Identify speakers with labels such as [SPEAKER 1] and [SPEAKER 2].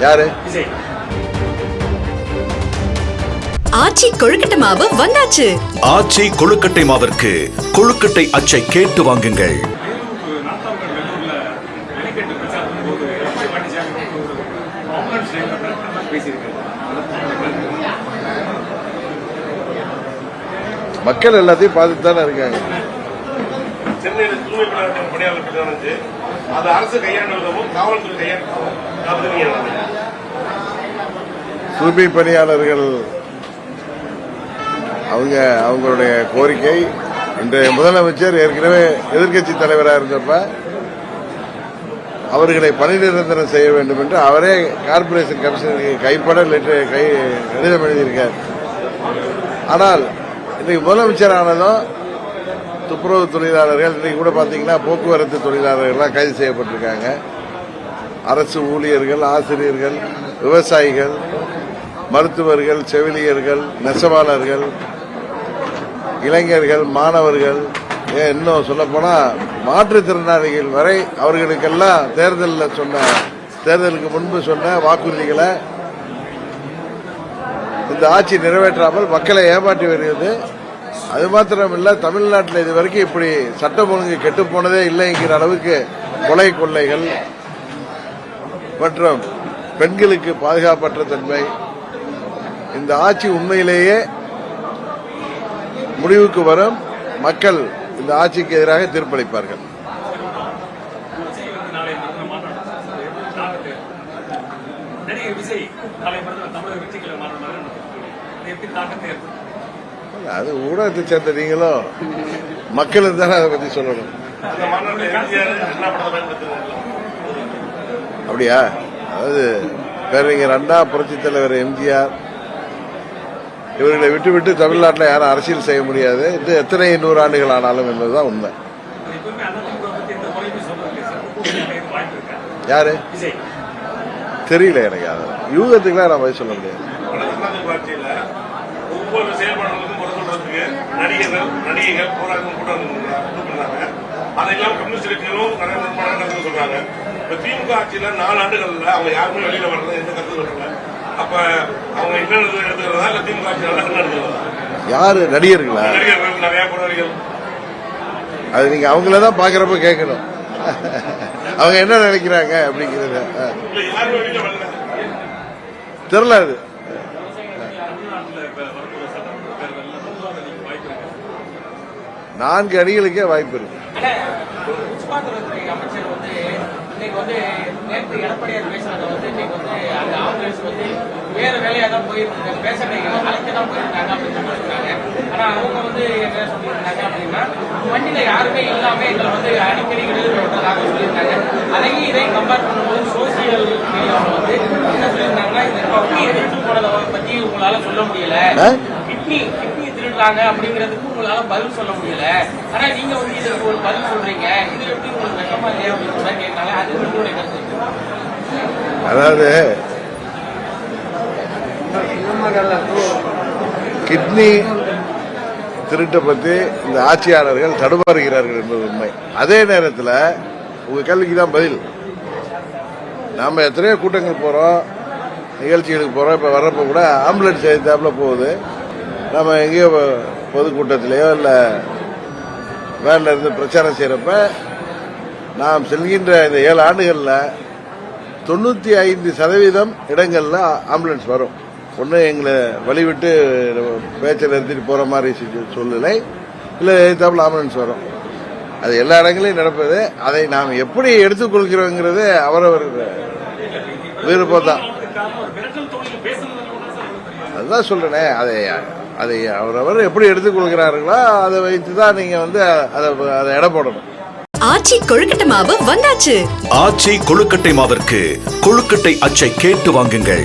[SPEAKER 1] யாரு
[SPEAKER 2] ஆச்சி கொழுக்கட்டை மாவு வந்தாச்சு
[SPEAKER 3] ஆச்சி கொழுக்கட்டை மாவிற்கு கொழுக்கட்டை அச்சை கேட்டு வாங்குங்கள்
[SPEAKER 1] மக்கள் எல்லாத்தையும் பார்த்துட்டு தானே இருக்காங்க
[SPEAKER 4] சென்னையில் தூய்மை பணியாளர் அது அரசு கையாண்டதும் காவல்துறை கையாண்டதும்
[SPEAKER 1] தூய்மை பணியாளர்கள் அவங்க அவங்களுடைய கோரிக்கை. இன்றைய முதலமைச்சர் ஏற்கனவே எதிர்க்கட்சி தலைவராக இருந்தப்ப அவர்களை பணி நிரந்தரம் செய்ய வேண்டும் என்று அவரே கார்ப்பரேஷன் கமிஷனருக்கு கைப்பட லெட்டர் கை கடிதம் எழுதியிருக்கார். ஆனால் இன்றைக்கு முதலமைச்சர் ஆனதும் துப்புரவு தொழிலாளர்கள் இன்றைக்கி கூட பார்த்தீங்கன்னா போக்குவரத்து தொழிலாளர்கள்லாம் கைது செய்யப்பட்டிருக்காங்க. அரசு ஊழியர்கள் ஆசிரியர்கள் விவசாயிகள் மருத்துவர்கள் செவிலியர்கள் நெசவாளர்கள் இளைஞர்கள் மாணவர்கள் ஏன் இன்னும் சொல்லப்போனா மாற்றுத்திறனாளிகள் வரை அவர்களுக்கெல்லாம் தேர்தலில் சொன்ன தேர்தலுக்கு முன்பு சொன்ன வாக்குறுதிகளை இந்த ஆட்சி நிறைவேற்றாமல் மக்களை ஏமாற்றி வருகிறது. அது மாத்திரமில்ல தமிழ்நாட்டில் இது வரைக்கும் இப்படி சட்டம் ஒழுங்கு கெட்டு போனதே இல்லைங்கிற அளவுக்கு கொலை கொள்ளைகள் மற்றும் பெண்களுக்கு பாதுகாப்பற்ற தன்மை இந்த ஆட்சி உண்மையிலேயே முடிவுக்கு வரும். மக்கள் இந்த ஆட்சிக்கு எதிராக தீர்ப்பளிப்பார்கள்.
[SPEAKER 5] விஜய் நாளை தமிழக வெற்றிகளை மாறினார் எப்படி தாக்கத்தை ஏற்படுத்தும்?
[SPEAKER 1] அது ஊடகத்தை சேர்ந்த நீங்களும் மக்களும் தானே அதை பத்தி சொல்லணும். அப்படியா? அதாவது பேரறிஞர் அண்ணா புரட்சித் தலைவர் எம்ஜிஆர் இவர்களை விட்டுவிட்டு தமிழ்நாட்டில் யாரும் அரசியல் செய்ய முடியாது. இது எத்தனை நூறு ஆண்டுகள் ஆனாலும் என்பதுதான் உண்மை. யாரு? தெரியல எனக்கு அது யூகத்துக்குலாம் நான் பதில் சொல்ல முடியாது.
[SPEAKER 4] ஒவ்வொரு செயல்பாடுகளுக்கும் குறை சொல்றதுக்கு நடிகர்கள் நடிகைகள் போராட்டம் கூட்டம் கூப்பிடுறாங்க அதெல்லாம் கம்யூனிஸ்ட் கட்சிகளும் நிறைய நிர்மாணம் கருத்து சொல்றாங்க. இப்ப திமுக ஆட்சியில நாலு ஆண்டுகள்ல அவங்க யாருமே வெளியில வர்றது எந்த கருத்து சொல்லல அப்ப அவங்க என்ன எடுத்துக்கிறதா இல்ல திமுக ஆட்சி நல்லா எடுத்துக்கிறதா
[SPEAKER 1] யாரு? நடிகர்களா?
[SPEAKER 4] நடிகர்கள் நிறைய குற்றவாளிகள்
[SPEAKER 1] அது நீங்க அவங்கள தான் பாக்குறப்ப கேட்கணும். அவங்க என்ன நினைக்கிறாங்க அப்படிங்கறத.
[SPEAKER 4] வரல.
[SPEAKER 1] தெரியல அது
[SPEAKER 5] தமிழ்நாட்டில் இப்ப வரப்போற சட்டமன்ற தேர்தலில் மூன்றாவது அணிக்கு வாய்ப்பு இருக்கு
[SPEAKER 1] நான்கு அணிகளுக்கே வாய்ப்பு இருக்கு
[SPEAKER 6] உட்காந்துறதுக்கு அமைச்சர் வந்து இன்னைக்கு வந்து நேற்று எடப்பாடியார் பேசுனதை வந்து இன்னைக்கு வந்து அந்த ஆம்புலன்ஸ் வந்து வேற வேலையா தான் போயிருந்தாங்க பேசுறீங்க அழைக்க தான் போயிருந்தாங்க அப்படின்னு சொல்லி சொன்னாங்க ஆனா அவங்க வந்து என்ன சொல்லியிருந்தாங்க அப்படின்னா வண்டியில யாருமே இல்லாம எங்களை வந்து அடிக்கடி விட்டதாக சொல்லியிருந்தாங்க அதையும் இதையும் கம்பேர் பண்ணும்போது சோசியல் மீடியாவில் வந்து என்ன சொல்லியிருந்தாங்கன்னா இந்த கிட்னி எடுத்து போனதை பத்தி உங்களால சொல்ல முடியல? கிட்னி கிட்னி திருடுறாங்க அப்படிங்கிறதுக்கு உங்களால பதில் சொல்ல முடியல. ஆனா நீங்க வந்து இதுக்கு ஒரு பதில் சொல்றீங்க. இது எப்படி உங்களுக்கு வெக்கமா இல்லையா அப்படின்னு கேட்டாங்க. அது உங்களுடைய கருத்து.
[SPEAKER 1] அதாவது கிட்னி திருட்டை பத்தி இந்த ஆட்சியாளர்கள் தடுமாறுகிறார்கள் என்பது உண்மை. அதே நேரத்தில் உங்க கேள்விக்கு தான் பதில். நாம எத்தனையோ கூட்டங்கள் போறோம் நிகழ்ச்சிகளுக்கு போறோம் இப்ப வர்றப்ப கூட ஆம்புலன்ஸ் எழுத்தாப்புல போகுது. நம்ம எங்கேயோ பொதுக்கூட்டத்திலேயோ இல்லை வேனில் இருந்து பிரச்சாரம் செய்யறப்ப நாம் செல்கின்ற இந்த ஏழு ஆண்டுகளில் தொண்ணூத்தி ஐந்து சதவீதம் இடங்களில் ஆம்புலன்ஸ் வரும் ஒன்று எங்களை வழிவிட்டு பேச்சை நிறுத்திட்டு போற மாதிரி சூழ்நிலை இல்லை எதிர்த்தாப்புல ஆம்புலன்ஸ் வரும் அது எல்லா இடங்களையும் நடப்பது அதை நாம் எப்படி எடுத்துக்கொள்கிறோங்கிறது அவரவர் விருப்பம் தான் அதுதான் சொல்றேனே அதை அதை அவரவர் எப்படி எடுத்துக்கொள்கிறார்களோ அதை வைத்து தான் நீங்க வந்து அதை அதை எடை போடணும்.
[SPEAKER 2] ஆச்சி கொழுக்கட்டை மாவு வந்தாச்சு.
[SPEAKER 3] ஆச்சி கொழுக்கட்டை மாவிற்கு கொழுக்கட்டை அச்சை கேட்டு வாங்குங்கள்.